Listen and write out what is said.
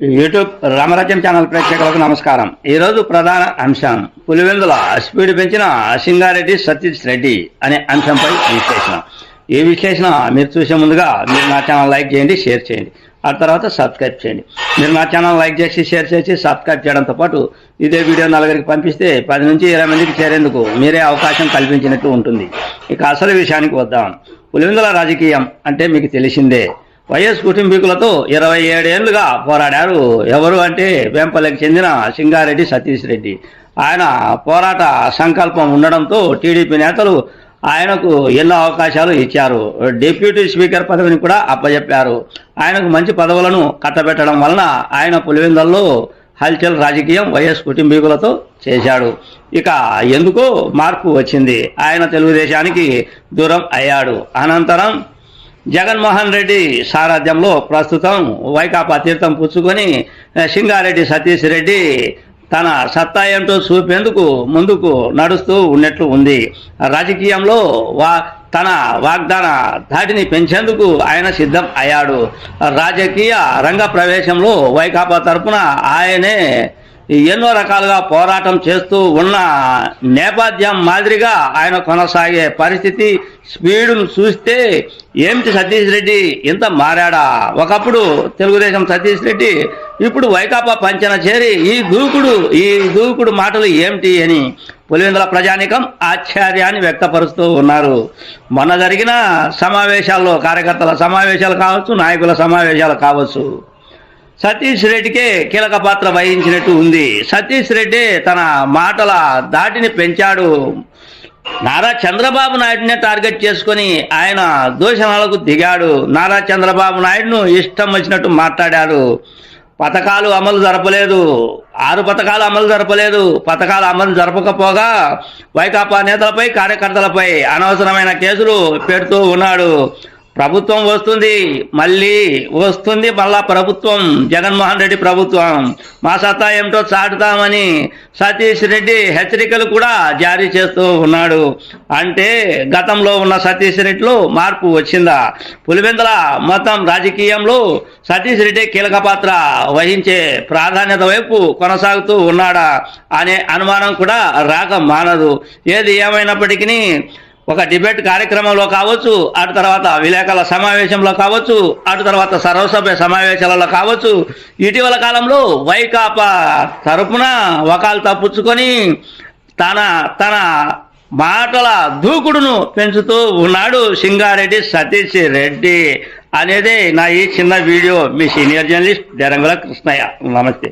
YouTube రామరాజ్యం channel ప్రేక్షకులకు నమస్కారం. ఈరోజు ప్రధాన అంశం పులివెందుల స్పీడ్ పెంచిన సింగారెడ్డి సతీష్ రెడ్డి అనే అంశంపై విశ్లేషణ. ఈ విశ్లేషణ మీరు చూసే ముందుగా మీరు నా ఛానల్ లైక్ చేయండి షేర్ చేయండి. ఆ తర్వాత సబ్స్క్రైబ్ చేయండి. మీరు నా ఛానల్ లైక్ చేసి షేర్ చేసి సబ్స్క్రైబ్ చేయడంతో పాటు ఇదే వీడియో నలుగురికి పంపిస్తే పది నుంచి ఇరవై మందికి చేరేందుకు మీరే అవకాశం కల్పించినట్టు ఉంటుంది. ఇక అసలు విషయానికి వద్దాం. పులివెందుల రాజకీయం అంటే మీకు తెలిసిందే. వైఎస్ కుటుంబీకులతో ఇరవై ఏడేళ్ళుగా పోరాడారు. ఎవరు అంటే వేంపల్లికి చెందిన సింగారెడ్డి సతీష్ రెడ్డి. ఆయన పోరాట సంకల్పం ఉండడంతో టీడీపీ నేతలు ఆయనకు ఎన్నో అవకాశాలు ఇచ్చారు. డిప్యూటీ స్పీకర్ పదవిని కూడా అప్పజెప్పారు. ఆయనకు మంచి పదవులను కట్టబెట్టడం వలన ఆయన పులివెందల్లో హల్చల్ రాజకీయం వైఎస్ కుటుంబీకులతో చేశాడు. ఇక ఎందుకో మార్పు వచ్చింది. ఆయన తెలుగుదేశానికి దూరం అయ్యాడు. అనంతరం జగన్మోహన్ రెడ్డి సారథ్యంలో ప్రస్తుతం వైకాపా తీర్థం పుచ్చుకొని సింగారెడ్డి సతీష్ రెడ్డి తన సత్తా ఏంటో చూపేందుకు ముందుకు నడుస్తూ ఉన్నట్లు ఉంది. రాజకీయంలో వా తన వాగ్దాన ధాటిని పెంచేందుకు ఆయన సిద్ధం అయ్యాడు. రాజకీయ రంగ ప్రవేశంలో వైకాపా తరపున ఆయనే ఎన్నో రకాలుగా పోరాటం చేస్తూ ఉన్న నేపథ్యం మాదిరిగా ఆయన కొనసాగే పరిస్థితి స్పీడును చూస్తే ఏమిటి సతీష్ రెడ్డి ఇంత మారాడా? ఒకప్పుడు తెలుగుదేశం సతీష్ రెడ్డి ఇప్పుడు వైకాపా పంచన చేరి ఈ దూకుడు ఈ దూకుడు మాటలు ఏమిటి అని పులివెందుల ప్రజానికం ఆశ్చర్యాన్ని వ్యక్తపరుస్తూ ఉన్నారు. మొన్న జరిగిన సమావేశాల్లో కార్యకర్తల సమావేశాలు కావచ్చు నాయకుల సమావేశాలు కావచ్చు. సతీష్ రెడ్డికే కీలక పాత్ర వహించినట్టు ఉంది. సతీష్ రెడ్డి తన మాటల దాటిని పెంచాడు. నారా చంద్రబాబు నాయుడునే టార్గెట్ చేసుకొని ఆయన దూషణలకు దిగాడు. నారా చంద్రబాబు నాయుడును ఇష్టం వచ్చినట్టు మాట్లాడాడు పథకాలు అమలు జరపలేదు. ఆరు పథకాలు అమలు జరపలేదు. పథకాలు అమలు జరపకపోగా వైకాపా నేతలపై కార్యకర్తలపై అనవసరమైన కేసులు పెడుతూ ఉన్నాడు. ప్రభుత్వం వస్తుంది మళ్ళీ వస్తుంది మళ్ళా ప్రభుత్వం జగన్మోహన్ రెడ్డి ప్రభుత్వం. మా సత్తా ఏమిటో చాటుతామని సతీష్ రెడ్డి హెచ్చరికలు కూడా జారీ చేస్తూ ఉన్నాడు. అంటే గతంలో ఉన్న సతీష్ రెడ్డిలో మార్పు వచ్చిందా? పులివెందుల మొత్తం రాజకీయంలో సతీష్ రెడ్డి కీలక పాత్ర వహించే ప్రాధాన్యత వైపు కొనసాగుతూ ఉన్నాడా? అనే అనుమానం కూడా రాక మానదు. ఏది ఏమైనప్పటికీ ఒక డిబేట్ కార్యక్రమంలో కావచ్చు అటు తర్వాత విలేకరుల సమావేశంలో కావచ్చు అటు తర్వాత సర్వసభ్య సమావేశాలలో కావచ్చు ఇటీవల కాలంలో వైకాపా తరపున వకాలు తప్పించుకొని తన తన మాటల దూకుడును పెంచుతూ ఉన్నాడు సింగారెడ్డి సతీష్ రెడ్డి అనేది నా ఈ చిన్న వీడియో. మీ సీనియర్ జర్నలిస్ట్ జరంగుల కృష్ణయ్య. నమస్తే.